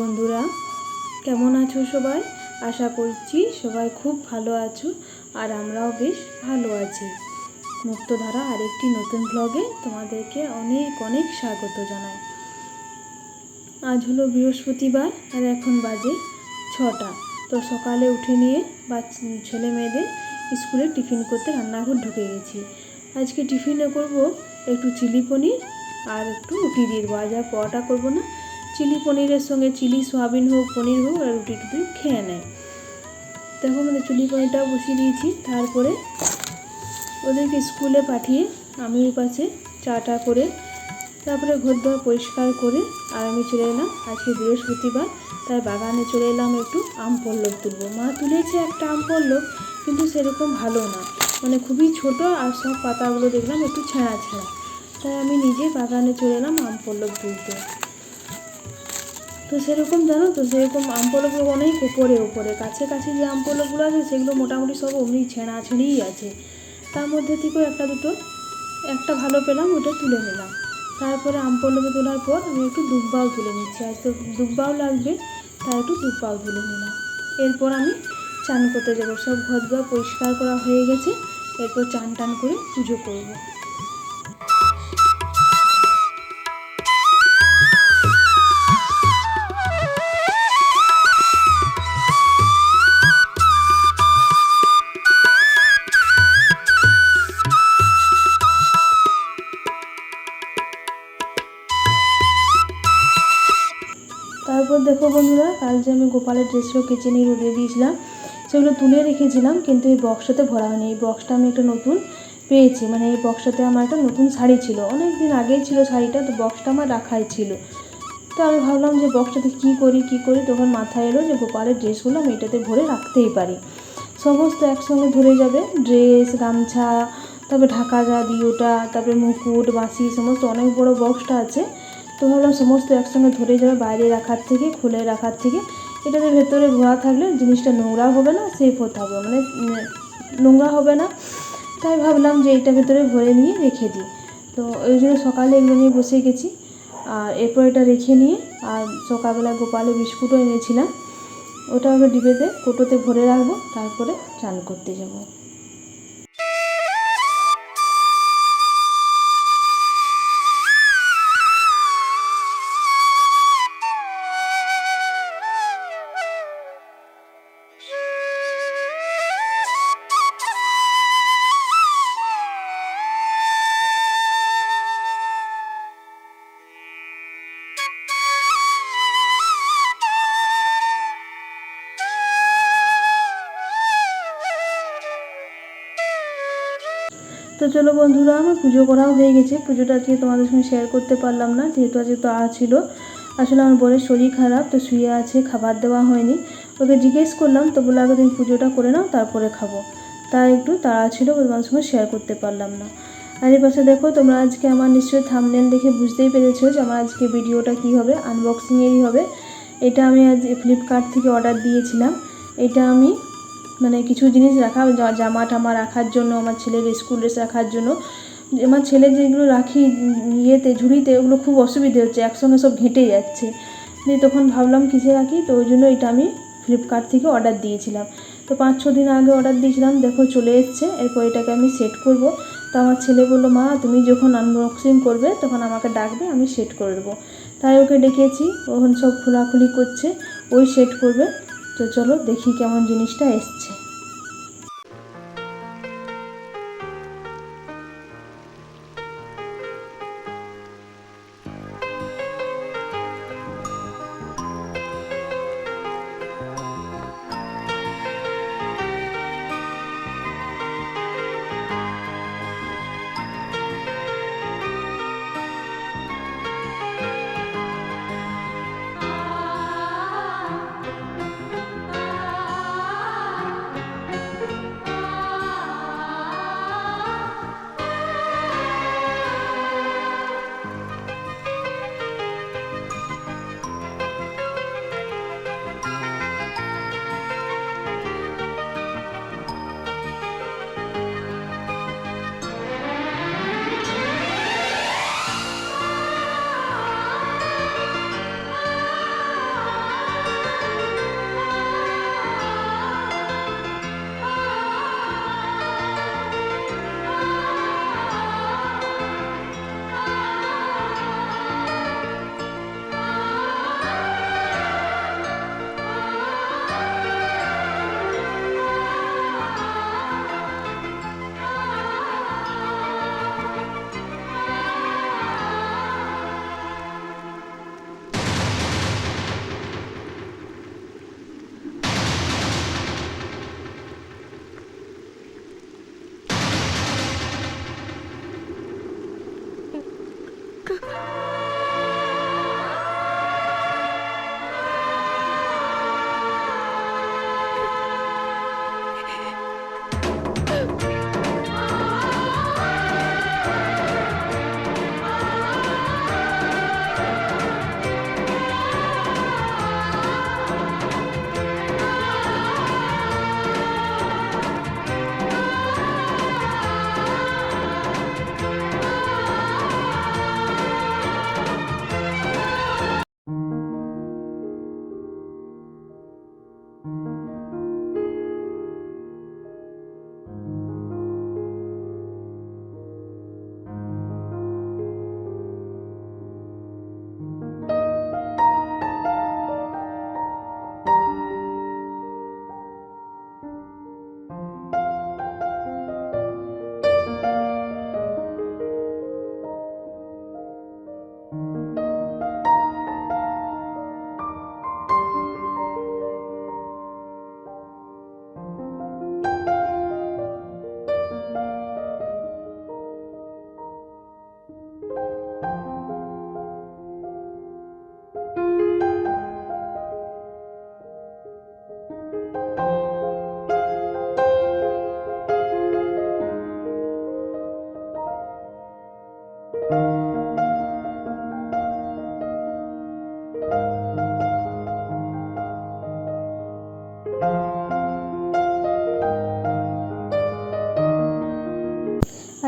বন্ধুরা, কেমন আছো সবাই? আশা করছি সবাই খুব ভালো আছো আর আমরাও বেশ ভালো আছি। মুক্তধারা আরেকটি নতুন ব্লগে তোমাদেরকে অনেক অনেক স্বাগত জানাই। আজ হলো বৃহস্পতিবার আর এখন বাজে ছটা। তো সকালে উঠে নিয়ে বা ছেলে মেয়েদের স্কুলে টিফিন করতে রান্নাঘর ঢুকে গেছি। আজকে টিফিনে করব একটু চিলি পনির আর একটু রুটি দিয়ে দেবো। আজ আর পরোটা করব না চিলি পনিরের সঙ্গে চিলি সয়াবিন হোক, পনির হোক আর রুটি টুটি খেয়ে নেয়। দেখো মানে চিলি পনিরটাও বসিয়ে দিয়েছি। তারপরে ওদেরকে স্কুলে পাঠিয়ে আমি ওই পাশে চাটা করে তারপরে ঘর দোয়ার পরিষ্কার করে আর আমি চলে এলাম। আজকে বৃহস্পতিবার, তাই বাগানে চলে এলাম একটু আম পল্লব তুলবো। মা তুলেছে একটা আম পল্লব, কিন্তু সেরকম ভালো না। মানে খুবই ছোট আর সব পাতাগুলো দেখলাম একটু ছেঁড়া ছেঁড়া। তাই আমি নিজে বাগানে চলে এলাম আম পল্লব তুলতে। তো সেরকম জানো তো, সেরকম আম পল্লবগুলো অনেক উপরে উপরে। কাছে কাছে যে আম পল্লবগুলো আছে, সেগুলো মোটামুটি সব অমনি ছেঁড়া ছেঁড়েই আছে। তার মধ্যে থেকেও একটা দুটো, একটা ভালো পেলাম, ওটা তুলে নিলাম। তারপরে আম পল্লবে তোলার পর আমি একটু দুব্বাও তুলে নিচ্ছি। আজ তো দুব্বাও লাগবে, তাই একটু দুব্বাও তুলে নিলাম। এরপর আমি চান করতে যাব। সব ঘর পরিষ্কার করা হয়ে গেছে, এরপর চান টান করে পুজো করব। আমি গোপালের ড্রেসগুলো কেচে নিয়ে রোদে দিয়েছিলাম। সেগুলো তুলে রেখেছিলাম, কিন্তু এই বক্সটাতে ভরা হয়নি। এই বক্সটা আমি একটা নতুন পেয়েছি। মানে এই বক্সটাতে আমার একটা নতুন শাড়ি ছিল। অনেক দিন আগেই ছিল শাড়িটা, তো বক্সটা আমার রাখাই ছিল। তো আমি ভাবলাম যে বক্সটাতে কী করি কী করি? তখন মাথায় এলো যে গোপালের ড্রেসগুলো আমি এটাতে ভরে রাখতেই পারি। সমস্ত একসঙ্গে ধরে যাবে। ড্রেস গামছা, তারপরে ঢাকা যা দিওটা তারপরে মুকুট, বাঁশি, সমস্ত অনেক বড় বক্সটা আছে। তো ভাবলাম সমস্ত একসঙ্গে ধরে যাবে বাইরে রাখার থেকে, খুলে রাখার থেকে। এটাতে ভেতরে ভরা থাকলে জিনিসটা নোংরা হবে না সেফও থাকবে মানে নোংরা হবে না। তাই ভাবলাম যে এটা ভেতরে ভরে নিয়ে রেখে দিই। তো ওই জন্য সকালে এগুলো নিয়ে বসে গেছি, আর এরপর এটা রেখে নিয়ে, আর সকালবেলা গোপালে বিস্কুটও এনেছিলাম। ওটা আমি ডিবেতে, কোটোতে ভরে রাখব, তারপরে চান করতে যাব। তো চলো বন্ধুরা, আমার পুজো করাও হয়ে গেছে। পুজোটা আজকে তোমাদের সঙ্গে শেয়ার করতে পারলাম না, যেহেতু আজকে তো আ ছিল। আসলে আমার বোনের শরীর খারাপ, তো শুয়ে আছে, খাবার দেওয়া হয়নি। ওকে জিজ্ঞেস করলাম, তো বলে আগে তুমি পুজোটা করে নাও, তারপরে খাব। তাই একটু তাড়া ছিল তোমার সঙ্গে শেয়ার করতে পারলাম না। আর এই পাশে দেখো, তোমরা আজকে আমার নিশ্চয়ই থামনেল দেখে বুঝতেই পেরেছ যে আমার আজকে ভিডিওটা কী হবে আনবক্সিংয়েরই হবে। এটা আমি আজ ফ্লিপকার্ট থেকে অর্ডার দিয়েছিলাম। এটা আমি মানে কিছু জিনিস রাখা জামা টামা রাখার জন্য, আমার ছেলের স্কুল ড্রেস রাখার জন্য। আমার ছেলে যেগুলো রাখি ইয়েতে, ঝুড়িতে, ওগুলো খুব অসুবিধে হচ্ছে, একসঙ্গে সব ঘেঁটে যাচ্ছে। দিয়ে তখন ভাবলাম কিসে রাখি, তো ওই জন্য এটা আমি ফ্লিপকার্ট থেকে অর্ডার দিয়েছিলাম। তো পাঁচ, ছ দিন আগে অর্ডার দিয়েছিলাম, দেখো চলে এসছে, এরপর এটাকে আমি সেট করব। তো আমার ছেলে বলল, মা, তুমি যখন আনবক্সিং করবে, তখন আমাকে ডাকবে, আমি সেট করে দেবো। তাই ওকে ডেকেছি ওখানে সব খোলাখুলি করছে, ওই সেট করবে। তো চলো দেখি কেমন জিনিসটা এসছে।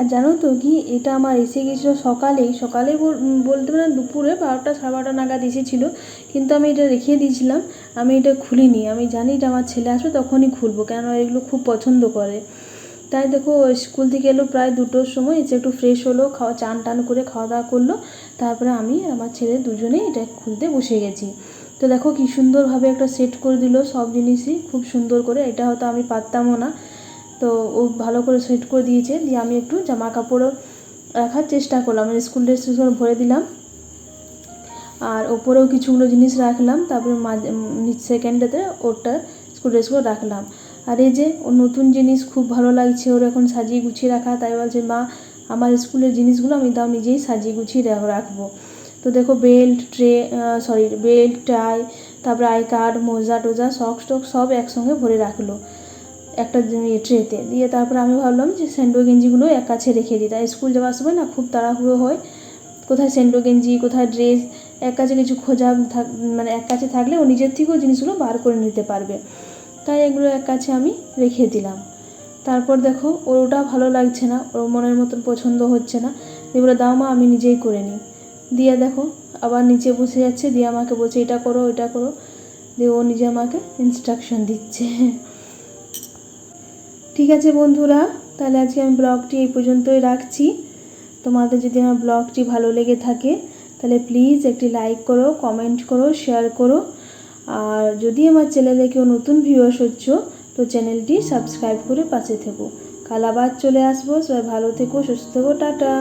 জানো তো কি? এটা আমার এসে গেছিল সকালেই। সকালে বল- বলতে পারেন দুপুরে বারোটা সাড়ে বারোটা নাগাদ এসেছিল। কিন্তু আমি এটা রেখে দিয়েছিলাম। আমি এটা খুলিনি। আমি জানি এটা আমার ছেলে আসবে, তখনই খুলবো। কেন এগুলো খুব পছন্দ করে। তাই দেখো, স্কুল থেকে এলো প্রায় দুটোর সময়। এসে একটু ফ্রেশ হলো, খাওয়া, চান টান করে খাওয়া দাওয়া করল। তারপরে আমি আমার ছেলে দুজনেই এটা খুলতে বসে গেছি। তো দেখো কি সুন্দরভাবে একটা সেট করে দিল সব জিনিসই। খুব সুন্দর করে। এটা হয়তো আমি পারতামও না। তো ও ভালো করে সেট করে দিয়েছে, দিয়ে আমি একটু জামা কাপড়ও রাখার চেষ্টা করলাম মানে স্কুল ড্রেসগুলো ভরে দিলাম। আর ওপরেও কিছুগুলো জিনিস রাখলাম, তারপরে মাঝে সেকেন্ডেতে ওরটা স্কুল ড্রেসগুলো রাখলাম। আর এই যে ওর নতুন জিনিস খুব ভালো লাগছে, ওর এখন সাজিয়ে গুছিয়ে রাখা, তাই বলছে, মা, আমার স্কুলের জিনিসগুলো আমি তাও নিজেই সাজিয়ে গুছিয়ে রাখব। তো দেখো belt tray sorry belt tie তারপরে আই কার্ড মোজা টোজা সক্স টক সব একসঙ্গে ভরে রাখল। একটা ট্রেতে দিয়ে তারপর আমি ভাবলাম যে স্যান্ডো গেঞ্জিগুলো এক কাছে রেখে দিই। তাই স্কুল যাওয়ার সময় না, খুব তাড়াহুড়ো হয়। কোথায় স্যান্ডো গেঞ্জি, কোথায় ড্রেস এক কাছে কিছু খোঁজা থাক মানে এক কাছে থাকলে ও নিজের থেকেও জিনিসগুলো বার করে নিতে পারবে। তাই এগুলো এক কাছে আমি রেখে দিলাম। তারপর দেখো, ওর ওটা ভালো লাগছে না, ওর মনের মতন পছন্দ হচ্ছে না। এগুলো দাও মা, আমি নিজেই করে নিই। দিয়ে দেখো, আবার নিচে বসে যাচ্ছে, দিয়ে আমাকে বলছে, এটা করো এটা করো। দিয়ে ও নিজে আমাকে ইনস্ট্রাকশন দিচ্ছে। ঠিক আছে বন্ধুরা, তাহলে আজকে আমি ব্লগটি এই পর্যন্তই রাখছি। তোমাদের যদি আমার ব্লগটি ভালো লেগে থাকে, তাহলে প্লিজ একটি লাইক করো কমেন্ট করো শেয়ার করো। আর যদি আমার চ্যানেলে কেউ নতুন ভিউয়ার্স হচ্ছ, তো চ্যানেলটি সাবস্ক্রাইব করে পাশে থেকো। কাল আবার চলে আসব, সবাই ভালো থেকো, সুস্থ থেকো, টাটা।